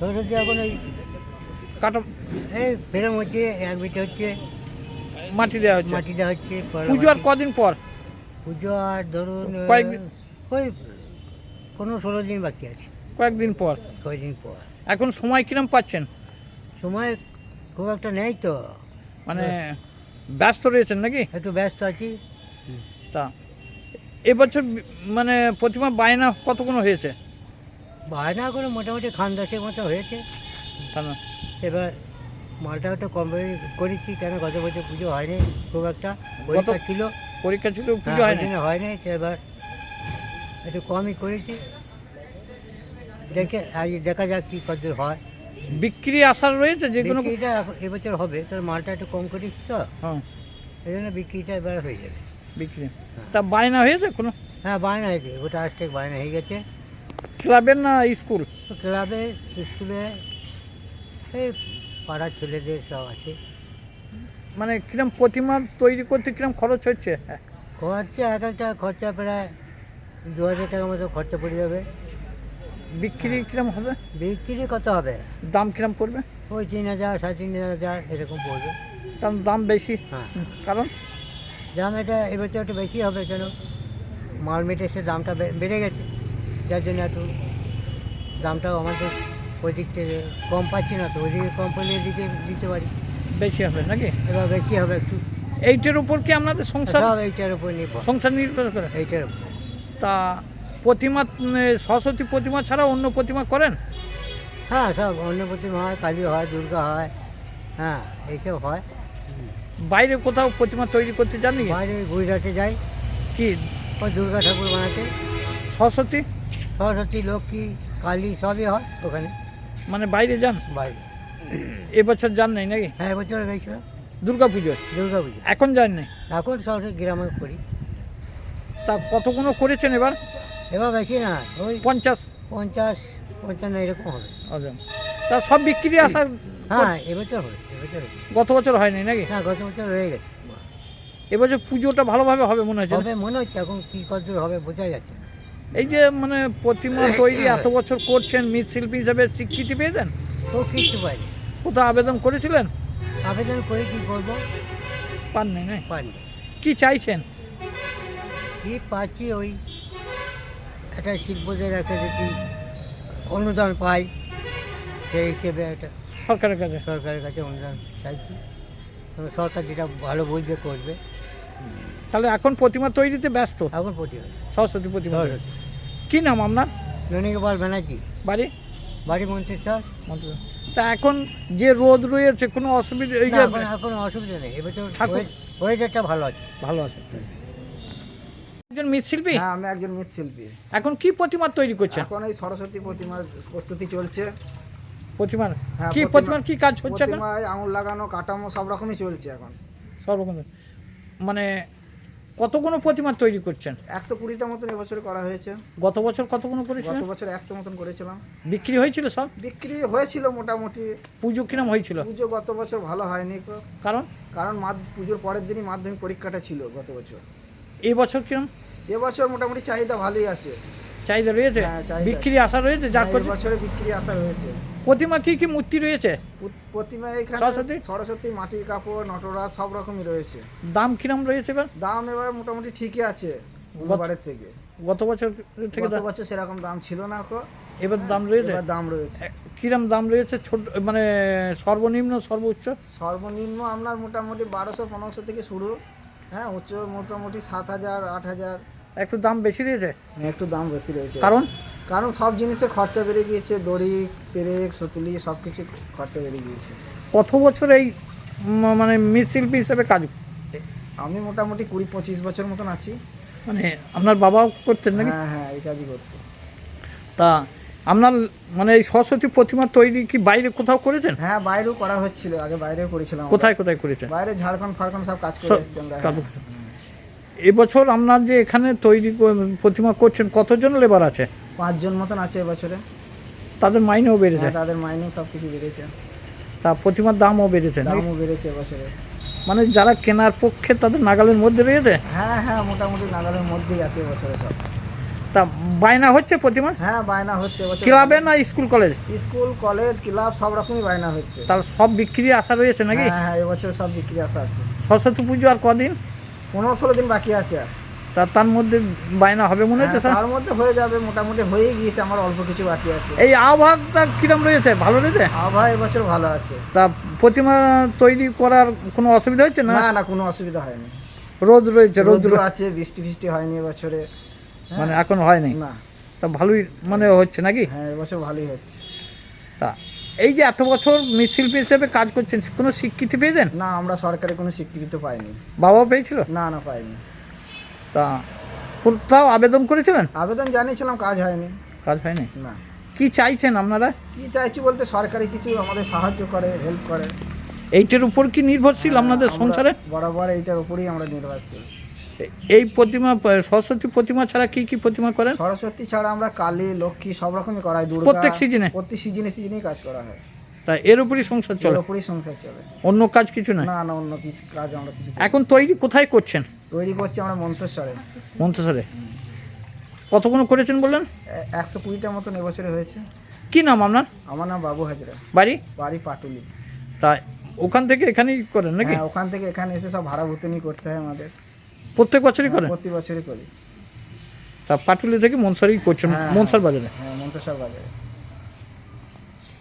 সরস্বতী এখন এই কাটা এই ফেরম হচ্ছে এক বিটে হচ্ছে মাটি দেওয়া হচ্ছে। মাটি দেওয়া হচ্ছে পুজো আর কদিন পর? পুজো আর ধরুন কয়েকদিন- ওই পনেরো ষোলো দিন বাকি আছে। কয়েকদিন পর? কয়েকদিন পর। এখন সময় কিরম পাচ্ছেন? সময় খুব একটা নেই তো। মানে ব্যস্ত রয়েছেন নাকি? একটু ব্যস্ত আছি। তা এবছর মানে প্রতিমা বায়না কতক্ষণ হয়েছে? বায়না করে মোটামুটি খান দশের মতো হয়েছে। এবার মালটা একটু কম করেছি কেন গত বছর পুজো হয়নি খুব একটা পরীক্ষা ছিল। পরীক্ষা ছিল পুজো হ্যাঁ, হয়নি হয়নি এবার একটু কমই করেছি। দেখে আজ দেখা যাক কি কত হয়। বিক্রি আশার রয়েছে যে কোনো এখন- এবছর হবে তোর মালটা একটু কম করেছি তো? হ্যাঁ। এই জন্য বিক্রিটা এবার হয়ে যাবে। বিক্রি। তা বায়না হয়েছে কোনো? হ্যাঁ বায়না হয়েছে ওটা আজ থেকে বায়না হয়ে গেছে। ক্লাবের না স্কুল? ক্লাবে স্কুলে এই পাড়ার ছেলেদের সব আছে। মানে কিরম প্রতিমা তৈরি করতে কিরম খরচ হচ্ছে? হ্যাঁ, খরচা এক একটা খরচা প্রায় দু হাজার টাকার মতো খরচা পড়ে যাবে। বিক্রি কিরম হবে? বিক্রি কত হবে? দাম কিরম পড়বে? ওই তিন হাজার সাড়ে তিন হাজার এরকম পড়বে। কারণ দাম বেশি। হ্যাঁ। কারণ? দাম এটা এবছর একটু বেশি হবে কেন? মাল মেটেসের দামটা বেড়ে গেছে। যার জন্য একটু দামটাও আমাদের ওই দিক থেকে কম পাচ্ছি না তো ওইদিকে কম পেলে এদিকে দিতে পারি। বেশি হবে নাকি? এবার বেশি হবে একটু। এইটার উপর কি আপনাদের সংসার এইটার উপর নির্ভর। সংসার নির্ভর করে? এইটার উপর। তা প্রতিমা সরস্বতী প্রতিমা ছাড়া অন্য প্রতিমা করেন? হ্যাঁ সব অন্য প্রতিমা হয় কালী হয় দুর্গা হয় হ্যাঁ এইসব হয়। বাইরে কোথাও প্রতিমা তৈরি করতে যান নাকি বাইরে গুজরাটে যাই। কি? ওই দুর্গা ঠাকুর বানাতে। সরস্বতী? সরস্বতী লক্ষ্মী কালী সবই হয় ওখানে। মানে বাইরে যান? বাইরে। এবছর যান নাই নাকি? হ্যাঁ এবছর গেছিলাম দুর্গা পুজোয় দুর্গা পুজো এখন যান নাই? এখন সরস্বতী গ্রামে করি। তা কতগুলো করেছেন এবার? এবার বেশি না ওই পঞ্চাশ? পঞ্চাশ পঞ্চান্ন এরকম হবে। আচ্ছা। তা সব বিক্রি আসা হ্যাঁ এবছর হবে এবছর গত বছর হয়নি নাকি? হ্যাঁ গত বছর হয়ে গেছে। এবছর পুজোটা ভালোভাবে হবে মনে হচ্ছে? হবে মনে হচ্ছে এখন কী কতদূর হবে বোঝা যাচ্ছে না। এই যে মানে প্রতিমা তৈরি এত বছর করছেন মৃৎশিল্পী হিসাবে স্বীকৃতি পেয়েছেন? তো কিছু পাইনি। কোথাও আবেদন করেছিলেন? আবেদন করে কী করব? পান নাই? না পারি কি চাইছেন? কী পাচ্ছি ওই একটা শিল্পদের একটা যদি অনুদান পাই সেই হিসেবে একটা সরকারের কাছে? সরকারের কাছে অনুদান চাইছি। সরকার যেটা ভালো বুঝবে করবে। তাহলে এখন প্রতিমা তৈরিতে ব্যস্ত? এখন প্রতি সরস্বতী প্রতিমা কি নাম আপনার? ননীগোপাল ব্যানার্জি। বাড়ি? বাড়ি মন্ত্রিস্বর মন্ত্রী। তা এখন যে রোদ রয়েছে কোনো অসুবিধা এই যে এখন অসুবিধা নেই। এবছর ঠাকুর- ওয়েদারটা ভালো আছে। ভালো আছে। একজন মৃৎশিল্পী? হ্যাঁ আমি একজন মৃৎশিল্পী। এখন কি প্রতিমা তৈরি করছেন? এখন এই সরস্বতী প্রতিমার প্রস্তুতি চলছে। প্রতিমার? হ্যাঁ, কি প্রতিমা- প্রতিমার কি কাজ হচ্ছে এখন প্রতিমায় আঙুল লাগানো কাটামো সব রকমই চলছে এখন। সর্বরকম মানে কতগুলো প্রতিমা তৈরি করছেন? একশো কুড়িটা মতন এবছর করা হয়েছে। গত বছর কতগুলো গত করেছিলেন বছর একশো মতন করেছিলাম। বিক্রি হয়েছিল সব? বিক্রি হয়েছিল মোটামুটি। পুজো কিরম হয়েছিল? পুজো গত বছর ভালো হয়নি। কারণ? কারণ পুজোর পরের দিনই মাধ্যমিক পরীক্ষাটা ছিল গত বছর। এই বছর কিরম? এবছর মোটামুটি চাহিদা ভালোই আছে। চাহিদা রয়েছে? হ্যাঁ, বিক্রি আশা রয়েছে? যা হ্যাঁ, করছে বিক্রি আশা রয়েছে। প্রতিমা কি কি মূর্তি রয়েছে? প্রতিমা এখানে সরস্বতী? সরস্বতী মাটির কাপড় নটরাজ সব রকমই রয়েছে। দাম কিরম রয়েছে এবার? দাম এবার মোটামুটি ঠিকই আছে অন্যবারের থেকে। গত বছর থেকে গত বছর সেরকম দাম ছিল না কো। এবার দাম রয়েছে? এবার দাম রয়েছে। কিরম দাম রয়েছে? ছোট মানে সর্বনিম্ন সর্বোচ্চ? সর্বনিম্ন আপনার মোটামুটি বারোশো পনেরোশো থেকে শুরু। হ্যাঁ উচ্চ মোটামুটি সাত হাজার আট হাজার। একটু দাম বেশি রয়েছে? একটু দাম বেশি রয়েছে। কারণ? কারণ সব জিনিসের খরচা বেড়ে গিয়েছে দড়ি পেরেক সতুলি সব কিছু খরচা বেড়ে গিয়েছে। কত বছর এই মানে মৃৎশিল্পী হিসেবে কাজ? আমি মোটামুটি কুড়ি পঁচিশ বছর মতন আছি। মানে আপনার বাবাও করতেন নাকি? হ্যাঁ হ্যাঁ এই কাজই করতো তা আপনার মানে এই সরস্বতী প্রতিমা তৈরি কি বাইরে কোথাও করেছেন? হ্যাঁ বাইরেও করা হচ্ছিল আগে বাইরেও করেছিলাম আমরা। কোথায় কোথায় করেছেন? বাইরে ঝাড়খণ্ড ফাড়খণ্ড সব কাজ করে সব এসছি আমরা কাজ হ্যাঁ। এবছর আপনার যে এখানে তৈরি ক- প্রতিমা করছেন কতজন লেবার আছে? পাঁচজন মতন আছে এবছরে। তাদের মাইনেও বেড়েছে? হ্যাঁ, তাদের মাইনেও সব কিছু বেড়েছে। তা প্রতিমার দামও বেড়েছে নাকি? দামও বেড়েছে এবছরে। মানে যারা কেনার পক্ষে তাদের নাগালের মধ্যে রয়েছে? হ্যাঁ হ্যাঁ মোটামুটি নাগালের মধ্যেই আছে এবছরে সব। তা বায়না হচ্ছে প্রতিমা? হ্যাঁ বায়না হচ্ছে এবছর। ক্লাবে না school college? School college club সব রকমই বায়না হচ্ছে। তাহলে সব বিক্রি আশা রয়েছে নাকি? হ্যাঁ হ্যাঁ এবছর সব বিক্রি আসা আছে। সরস্বতী পুজো আর কদিন? পনেরো ষোলো দিন বাকি আছে আর। তা তার মধ্যে বায়না হবে মনে হচ্ছে হ্যাঁ, স্যার? তার মধ্যে হয়ে যাবে মোটামুটি হয়ে গিয়েছে আমার অল্প কিছু বাকি আছে। এই আবহাওয়াটা কিরম রয়েছে? ভালো রয়েছে? আবহাওয়া এবছর ভালো আছে। তা প্রতিমা তৈরি করার কোনো অসুবিধা হচ্ছে না? না না কোনো অসুবিধা হয়নি। রোদ রয়েছে রোদ আছে বৃষ্টি ফিষ্টি হয়নি এবছরে। হ্যাঁ, মানে এখন হয়নি? না। তা ভালোই মানে হচ্ছে নাকি? হ্যাঁ এবছর ভালোই হচ্ছে। তা এই যে এত বছর মৃৎশিল্পী হিসেবে কাজ করছেন কোনো স্বীকৃতি পেয়েছেন? না আমরা সরকারি কোনো স্বীকৃতি তো পাইনি। বাবা পেয়েছিল? না না পাইনি। তা কোথাও আবেদন করেছিলেন? আবেদন জানিয়েছিলাম কাজ হয়নি। কাজ হয়নি? না। কি চাইছেন আপনারা? কি চাইছি বলতে সরকারি কিছু আমাদের সাহায্য করে হেল্প করে। এইটার উপর কি নির্ভরশীল আপনাদের সংসারে? বরাবর এইটার উপরেই আমরা নির্ভরশীল। এই প্রতিমা সরস্বতী প্রতিমা ছাড়া কি কি প্রতিমা করেন? সরস্বতী ছাড়া আমরা কালী লক্ষ্মী সব রকমই করা হয় দুর্গা প্রত্যেক সিজনে? প্রত্যেক সিজনে সিজনেই কাজ করা হয়। তা এর উপরই সংসার চলে? উপরেই সংসার চলে। অন্য কাজ কিছু না না না অন্য কিছু কাজ আমরা কিছু এখন তৈরি কোথায় করছেন? তৈরি করছি আমরা মন্তেশ্বরে। মন্ত্রসরে কতগুলো করেছেন বললেন? একশো কুড়িটার মতন এবছরে হয়েছে। কি নাম আপনার? আমার নাম বাবু হাজরা। বাড়ি? বাড়ি পাটুলি। তা ওখান থেকে এখানেই করেন নাকি? হ্যাঁ ওখান থেকে এখানে এসে সব ভাড়া ভুতনি করতে হয় আমাদের। প্রত্যেক বছরই করেন? প্রতি বছরই করি। তা পাটুলি থেকে মনসারই করছেন হ্যাঁ, মনসার বাজারে? হ্যাঁ মন্তেশ্বর বাজারে।